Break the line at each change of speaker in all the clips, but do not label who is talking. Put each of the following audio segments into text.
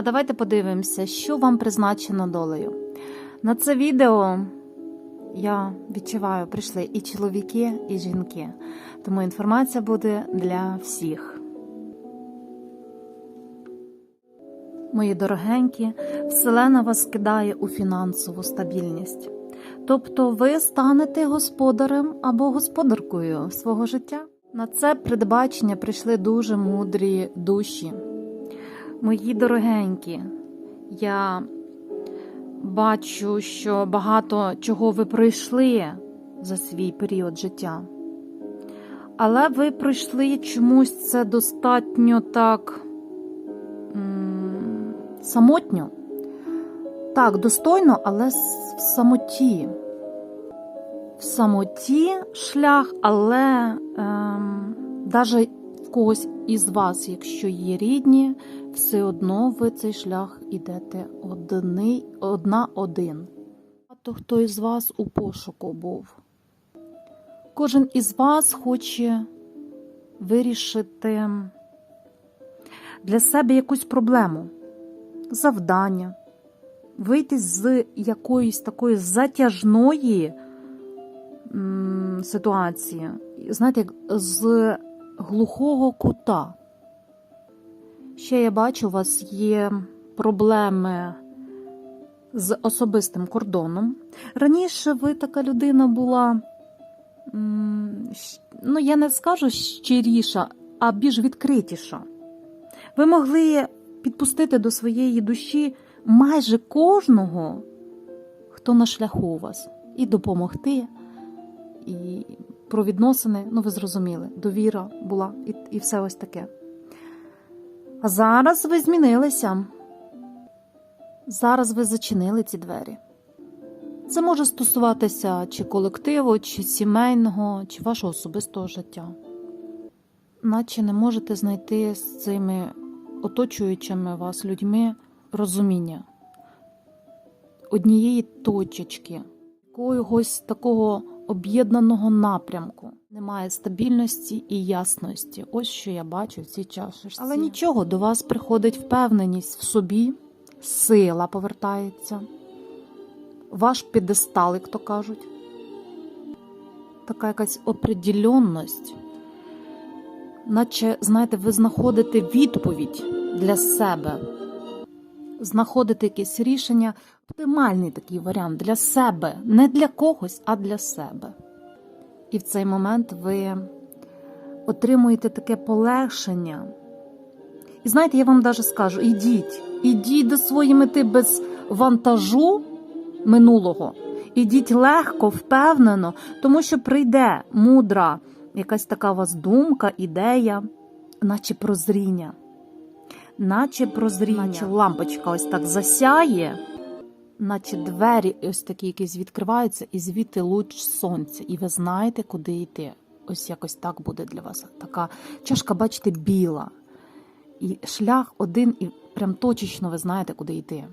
А давайте подивимося, що вам призначено долею. На це відео я відчуваю, прийшли і чоловіки, і жінки. Тому інформація буде для всіх. Мої дорогенькі, Вселена вас кидає у фінансову стабільність. Тобто ви станете господарем або господаркою свого життя. На це передбачення прийшли дуже мудрі душі. Мої дорогенькі, я бачу, що багато чого ви пройшли за свій період життя. Але ви пройшли чомусь це достатньо так самотньо. Так, достойно, але в самоті. В самоті шлях, але ем, навіть в когось із вас, якщо є рідні, все одно ви цей шлях ідете одна один. Багато хто із вас у пошуку був. Кожен із вас хоче вирішити для себе якусь проблему, завдання, вийти з якоїсь такої затяжної ситуації, знаєте, з глухого кута. Ще я бачу, у вас є проблеми з особистим кордоном. Раніше ви така людина була, ну я не скажу щиріша, а більш відкритіша. Ви могли підпустити до своєї душі майже кожного, хто на шляху у вас, і допомогти, і про відносини, ну ви зрозуміли, довіра була і, і все ось таке. А зараз ви змінилися. Зараз ви зачинили ці двері. Це може стосуватися чи колективу, чи сімейного, чи вашого особистого життя. Наче не можете знайти з цими оточуючими вас людьми розуміння однієї точечки, якогось такого об'єднаного напрямку. Немає стабільності і ясності. Ось що я бачу в цій чашечці. Але нічого, до вас приходить впевненість в собі, сила повертається, ваш підестал, як то кажуть. Така якась определенність. Наче, знаєте, ви знаходите відповідь для себе, знаходите якесь рішення, оптимальний такий варіант для себе, не для когось, а для себе. І в цей момент ви отримуєте таке полегшення. І знаєте, я вам навіть скажу: ідіть, ідіть до своєї мети без вантажу минулого. Ідіть легко, впевнено, тому що прийде мудра, якась така у вас думка, ідея, наче прозріння. Наче прозріння, наче лампочка ось так засяє, наче двері ось такі якісь відкриваються, і звідти луч сонця, і ви знаєте, куди йти. Ось якось так буде для вас. Така чашка, бачите, біла. І шлях один, і прям точечно ви знаєте, куди йти.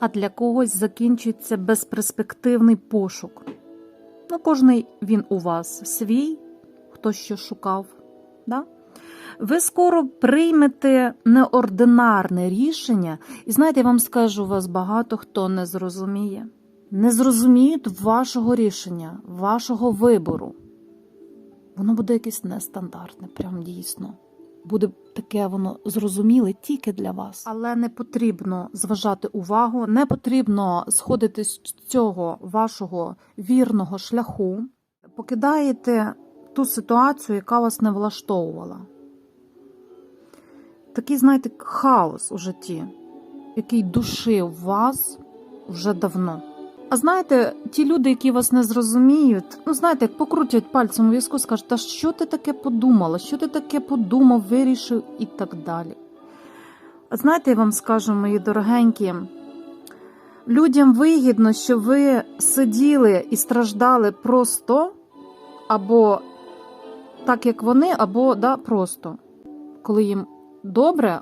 А для когось закінчується безперспективний пошук. Ну, кожний він у вас свій, хто що шукав. Да? Ви скоро приймете неординарне рішення, і знаєте, я вам скажу, вас багато хто не зрозуміє. Не зрозуміють вашого рішення, вашого вибору. Воно буде якесь нестандартне, прям дійсно. Буде таке воно зрозуміле тільки для вас. Але не потрібно зважати увагу, не потрібно сходити з цього вашого вірного шляху. Покидаєте ту ситуацію, яка вас не влаштовувала. Такий, знаєте, хаос у житті, який душив вас вже давно. А знаєте, ті люди, які вас не зрозуміють, ну знаєте, як покрутять пальцем у візку, скажуть, та що ти таке подумала, що ти таке подумав, вирішив і так далі. А знаєте, я вам скажу, мої дорогенькі, людям вигідно, що ви сиділи і страждали просто, або так, як вони, або да, просто, коли їм добре,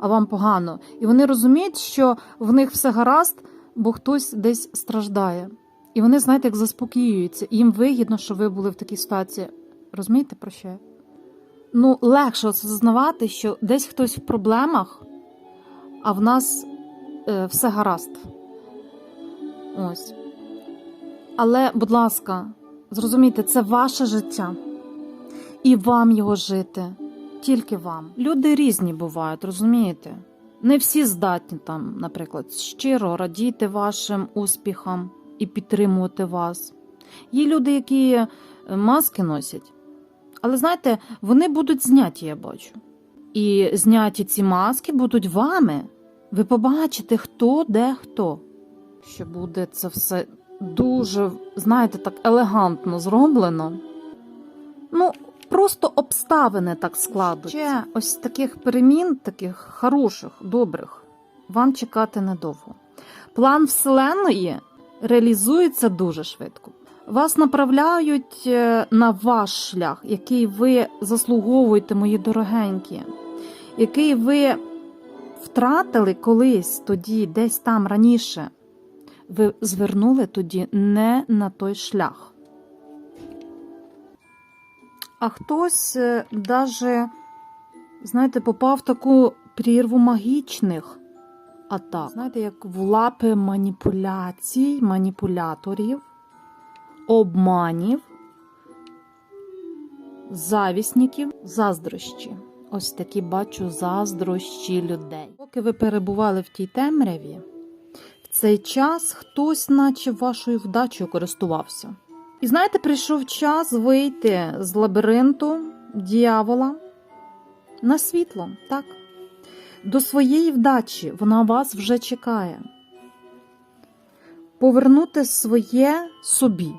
а вам погано. І вони розуміють, що в них все гаразд, бо хтось десь страждає. І вони, знаєте, як заспокоюються. Їм вигідно, що ви були в такій ситуації. Розумієте, про що? Ну, легше осознавати, що десь хтось в проблемах, а в нас е, все гаразд. Ось. Але, будь ласка, зрозумійте, це ваше життя. І вам його жити. Тільки вам. Люди різні бувають, розумієте? Не всі здатні там, наприклад, щиро радіти вашим успіхам і підтримувати вас. Є люди, які е, маски носять. Але знаєте, вони будуть зняті, я бачу. І зняті ці маски будуть вами. Ви побачите, хто де хто. Що буде це все дуже, знаєте, так елегантно зроблено. Ну, просто обставини так складуться. Ще ось таких перемін, таких хороших, добрих, вам чекати недовго. План Вселеної реалізується дуже швидко. Вас направляють е, на ваш шлях, який ви заслуговуєте, мої дорогенькі, який ви втратили колись тоді, десь там раніше. Ви звернули тоді не на той шлях. А хтось е, даже, знаєте, попав в таку прірву магічних атак. Знаєте, як в лапи маніпуляцій, маніпуляторів, обманів, завісників, заздрощі. Ось такі бачу заздрощі людей. Поки ви перебували в тій темряві, в цей час хтось, наче вашою вдачею, користувався. І знаєте, прийшов час вийти з лабіринту дьявола на світло, так? До своєї вдачі вона вас вже чекає. Повернути своє собі.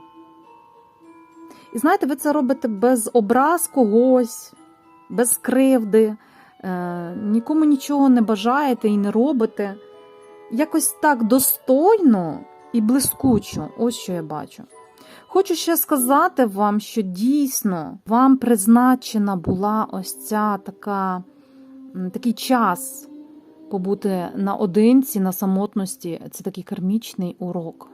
І знаєте, ви це робите без образ когось, без кривди, е, нікому нічого не бажаєте і не робите. Якось так достойно і блискучо, ось що я бачу. Хочу ще сказати вам, що дійсно вам призначена була ось ця така, такий час побути наодинці, на самотності. Це такий кармічний урок,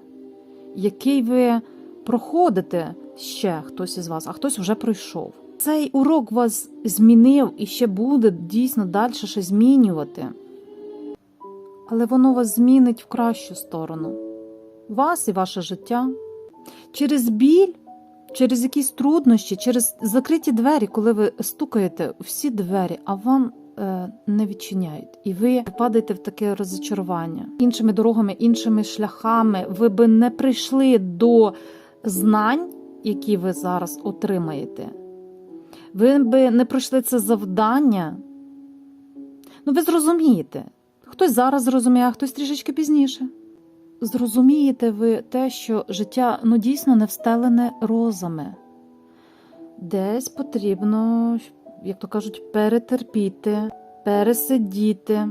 який ви проходите ще хтось із вас, а хтось вже пройшов. Цей урок вас змінив і ще буде дійсно далі ще змінювати. Але воно вас змінить в кращу сторону. Вас і ваше життя. Через біль, через якісь труднощі, через закриті двері, коли ви стукаєте всі двері, а вам е, не відчиняють. І ви падаєте в таке розчарування. Іншими дорогами, іншими шляхами ви би не прийшли до знань, які ви зараз отримаєте. Ви би не пройшли це завдання. Ну, ви зрозумієте. Хтось зараз зрозуміє, а хтось трішечки пізніше. Зрозумієте ви те, що життя ну, дійсно не встелене розами. Десь потрібно, як то кажуть, перетерпіти, пересидіти.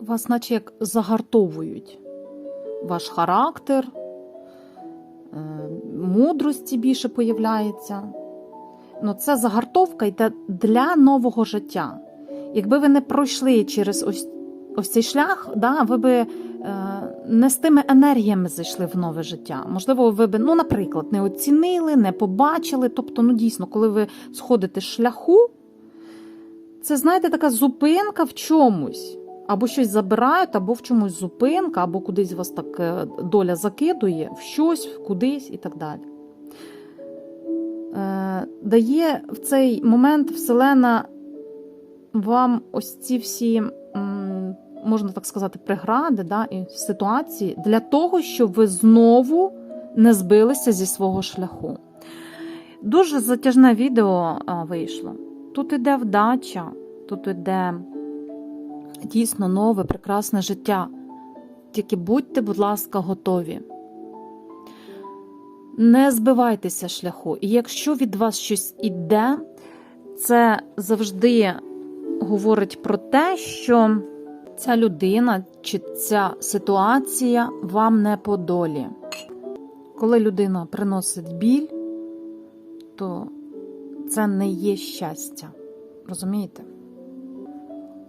Вас, наче як загартовують. Ваш характер, е, мудрості більше появляється. Ну, це загартовка йде для нового життя. Якби ви не пройшли через ось ось цей шлях, да, ви би не з тими енергіями зайшли в нове життя. Можливо, ви би, ну, наприклад, не оцінили, не побачили. Тобто, ну дійсно, коли ви сходите шляху, це, знаєте, така зупинка в чомусь. Або щось забирають, або в чомусь зупинка, або кудись вас так е, доля закидує, в щось, кудись і так далі. Е, Дає в цей момент Вселена вам ось ці всі, можна так сказати, прегради да, і ситуації для того, щоб ви знову не збилися зі свого шляху. Дуже затяжне відео вийшло. Тут іде вдача, тут іде дійсно нове, прекрасне життя. Тільки будьте, будь ласка, готові. Не збивайтеся шляху. І якщо від вас щось іде, це завжди говорить про те, що ця людина чи ця ситуація вам не по долі. Коли людина приносить біль, то це не є щастя. Розумієте?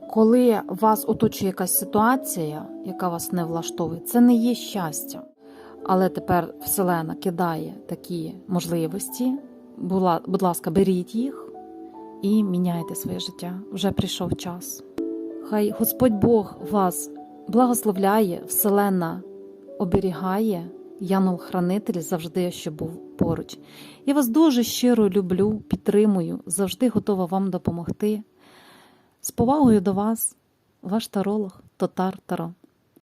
Коли вас оточує якась ситуація, яка вас не влаштовує, це не є щастя. Але тепер Вселена кидає такі можливості. Будь ласка, беріть їх і міняйте своє життя. Вже прийшов час. Хай Господь Бог вас благословляє, Вселенна оберігає, Янул-хранитель завжди, що був поруч. Я вас дуже щиро люблю, підтримую, завжди готова вам допомогти. З повагою до вас, ваш таролог Тотар Таро.